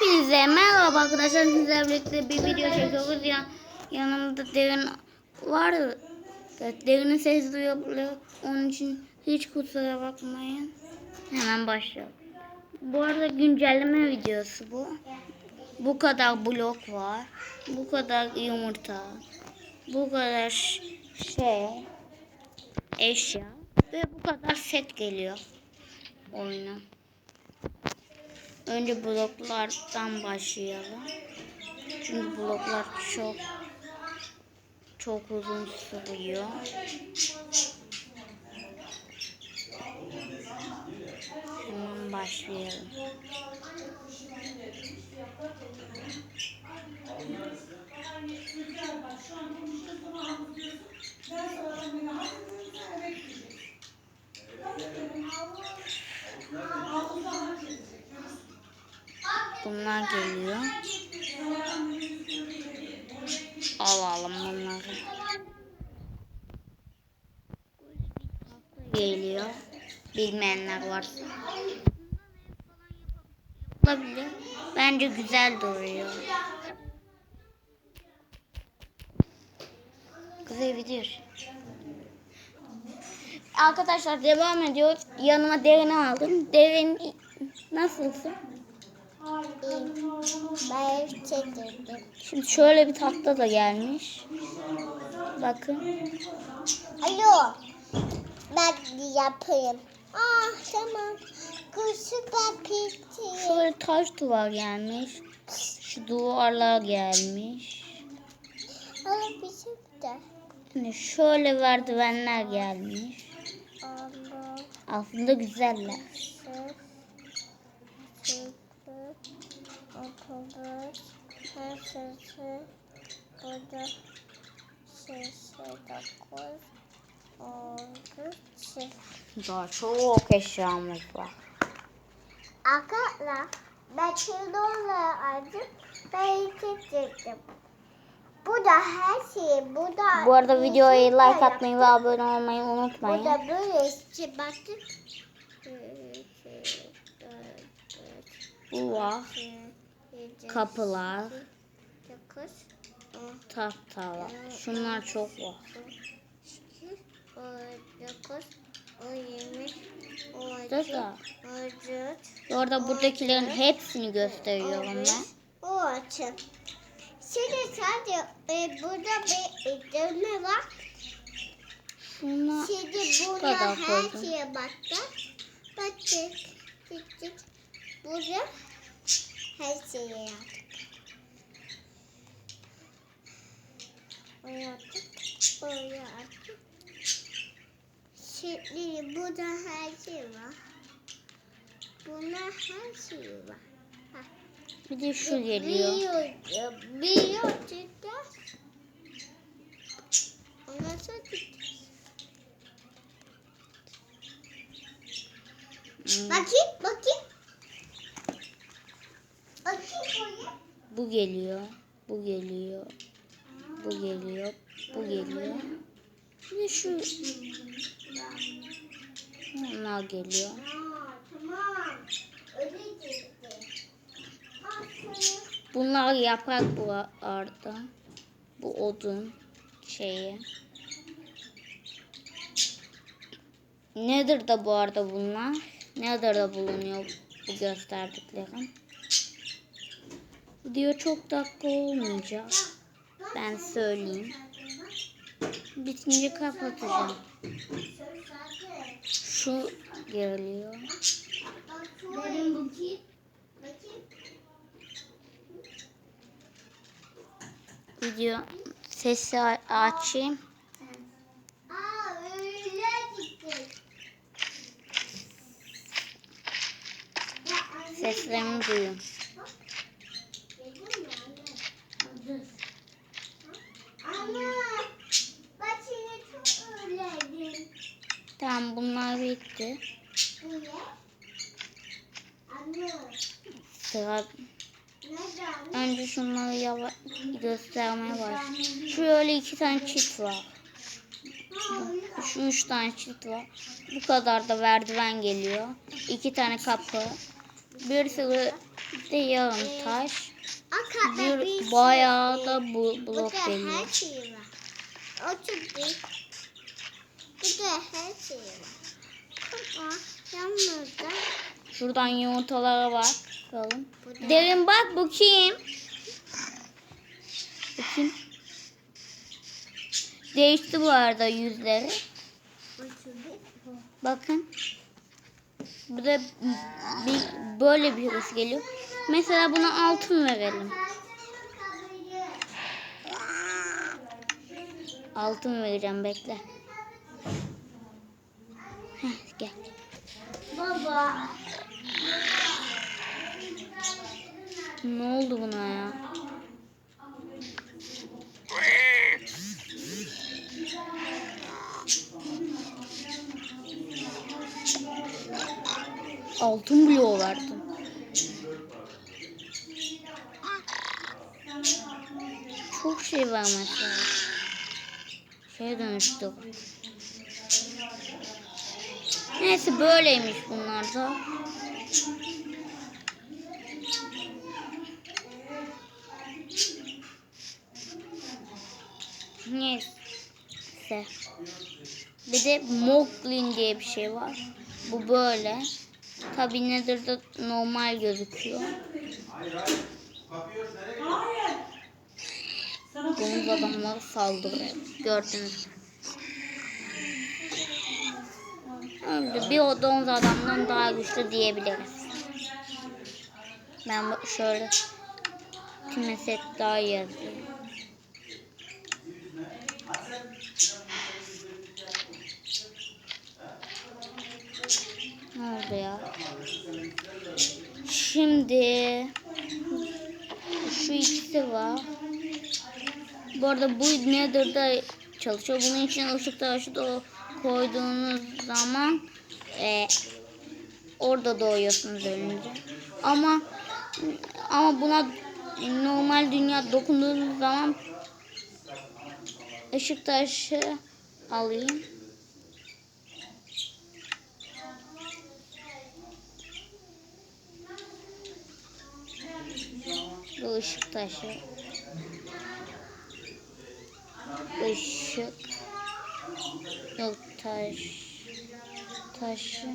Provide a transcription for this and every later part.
Hepinize merhaba arkadaşlar. Sizlerle birlikte bir video çekiyoruz ya. Yanımda derin var. Derinin sesi duyabiliyor. Onun için hiç kusura bakmayın. Hemen başlayalım. Bu arada güncelleme videosu bu. Bu kadar blok var. Bu kadar yumurta. Bu kadar şey eşya ve bu kadar set geliyor oyuna. Önce bloklardan başlayalım. Çünkü bloklar çok çok uzun sürüyor. Hemen başlayalım. Bunlar geliyor. Alalım bunları. Geliyor. Bilmeyenler varsa. Olabilir. Bence güzel duruyor. Güzel video. Arkadaşlar devam ediyor. Yanıma derini aldım. Derin nasılsın? Ben. Şimdi şöyle bir tahta da gelmiş. Bakın. Alo. Ben yapayım. Ah tamam. Kuşu bitti. Şöyle taş duvar gelmiş. Şu duvarlar gelmiş. Ama bizim de. Şimdi şöyle merdivenler gelmiş. Ama Aslında güzeller. sıfır. Otobüs. Her sesi. Burada. Sesi dokuz. Oldu. Çift. Daha çok eşyamız var. Arkadaşlar ben çılgınla aldım. Ben. Bu da her şey. Bu da Bu arada videoya like de atmayı ve yaptım. abone olmayı Bu unutmayın. da böyle işte bakın. Bu var. Kapılar, tahtalar. Şunlar çok var. Burada iki. da. O dört. Bu arada buradakilerin hepsini gösteriyorum ben. O açın. Şimdi sadece e, burada bir dönme var. Şuna Şimdi burada her koydum. şeye baktık. Baktık. Gittik. Burada her şeye yaptık. Oraya attık. Oraya attık. Şimdi burada her şey var. Buna her şey var. Bir de şu geliyor. Bir bir yolcukta. Ondan sonra Bakayım, bakayım. Bakayım buraya. Bu geliyor. Bu geliyor. Bu geliyor. Bu geliyor. Bir de şu Onlar geliyor. Bunlar yaprak bu arada. Bu odun şeyi. Nedir da bu arada bunlar? Nedir da bulunuyor bu gösterdiklerim? Video çok dakika olmayacak. Ben söyleyeyim. Bitince kapatacağım. Şu geliyor. Benim. Video sesi açayım. Seslerimi duyun. Ana, bak seni çok özledim. Tamam Anne, Sıra önce şunları yava göstermeye başlayayım. Şöyle iki tane çift var. Şu üç tane çift var. Bu kadar da merdiven geliyor. İki tane kapı. Bir sürü de yarım taş. Bir bayağı da bu blok geliyor. şey var. Otur Burada her şey var. Şuradan yumurtalara bak. Bakalım. Derin bak bu kim? Bu kim? Değişti bu arada yüzleri. Bakın. Burada bir, böyle bir hırs geliyor. Mesela buna altın verelim. Altın vereceğim bekle. Heh, gel. Baba. Ne oldu buna ya? Altın bloğu verdim. Çok şey vermesi lazım. Şeye dönüştü. Neyse böyleymiş bunlar da. Neyse. Bir de Moglin diye bir şey var. Bu böyle. Tabi nedir de normal gözüküyor. Domuz adamları saldırıyor. Gördünüz? Öyle bir o domuz adamdan daha güçlü diyebiliriz. Ben şöyle kime set daha yazıyorum. Ne oldu ya? Şimdi şu ikisi var. Bu arada bu Nether'da çalışıyor. Bunun için ışık taşı koyduğunuz zaman e, orada doğuyorsunuz ölünce. Ama ama buna normal dünya dokunduğunuz zaman ışık taşı alayım. Bu ışık taşı. Işık. Yok taş. Taşı.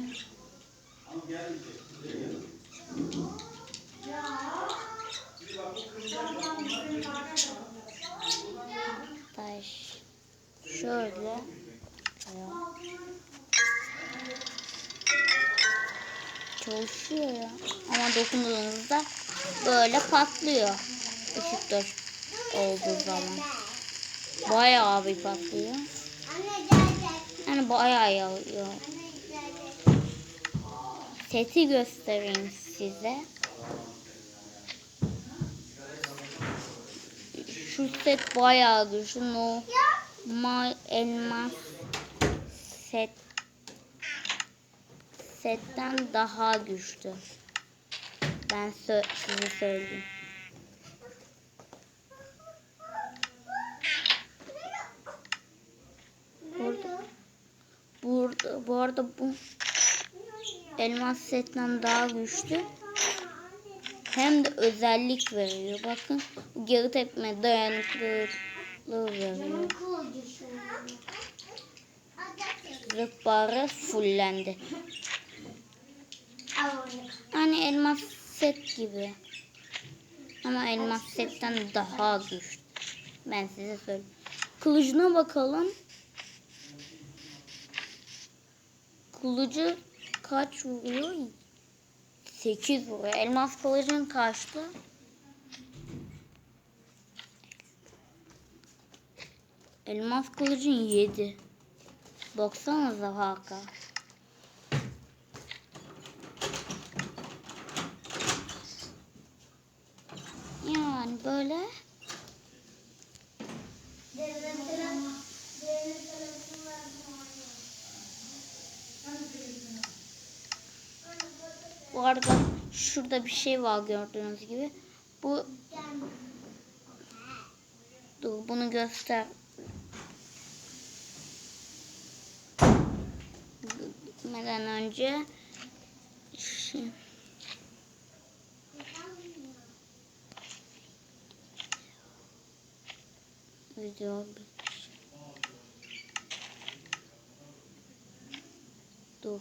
Taş. Şöyle. Çalışıyor ya. Ama dokunduğunuzda böyle patlıyor. Işık taş olduğu zaman. Bayağı bir patlıyor. Yani bayağı yağıyor. Seti göstereyim size. Şu set bayağı güçlü. Normal elmas set setten daha güçlü. Ben sö size söyleyeyim. Burada, burada, bu arada bu elmas setten daha güçlü. Hem de özellik veriyor. Bakın geri tepme dayanıklılığı veriyor. Zırh barı fullendi. Hani elmas set gibi. Ama elmas setten daha güçlü. Ben size söyleyeyim. Kılıcına bakalım. Kılıcı kaç vuruyor? 8 vuruyor. Elmas kılıcın kaçtı? Elmas kılıcın 7. Baksanıza Hakan. Yani böyle bu arada şurada bir şey var gördüğünüz gibi. Bu Dur bunu göster. Gitmeden önce şu- video. Dur.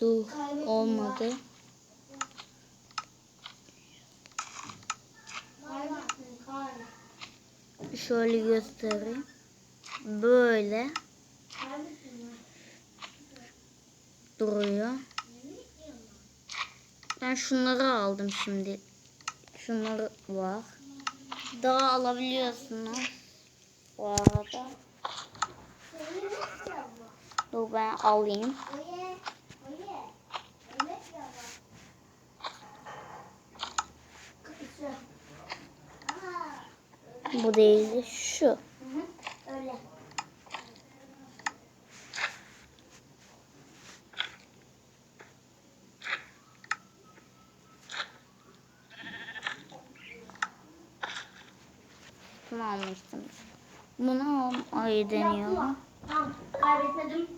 Dur. Olmadı. Şöyle göstereyim. Böyle duruyor. Ben şunları aldım şimdi. Şunları var. Daha alabiliyorsunuz. Bu arada. Dur ben alayım. Bu değil şu. Bunu almıştım. Bunu almayı deniyorum. Tamam, kaybetmedim.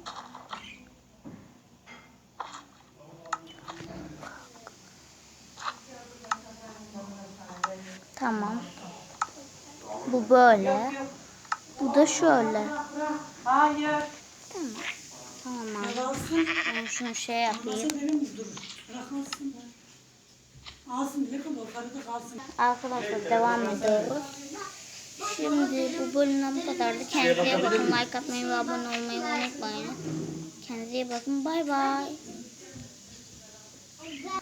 Tamam. Bu böyle. Bu da şöyle. Hayır. Tamam. Tamam. Alsın. Ben şunu şey yapayım. Arkadaşlar devam ediyoruz. Şimdi bu bölümden bu kadardı. Kendinize bakın. Like atmayı ve abone olmayı unutmayın. Kendinize iyi bakın. Bay bay.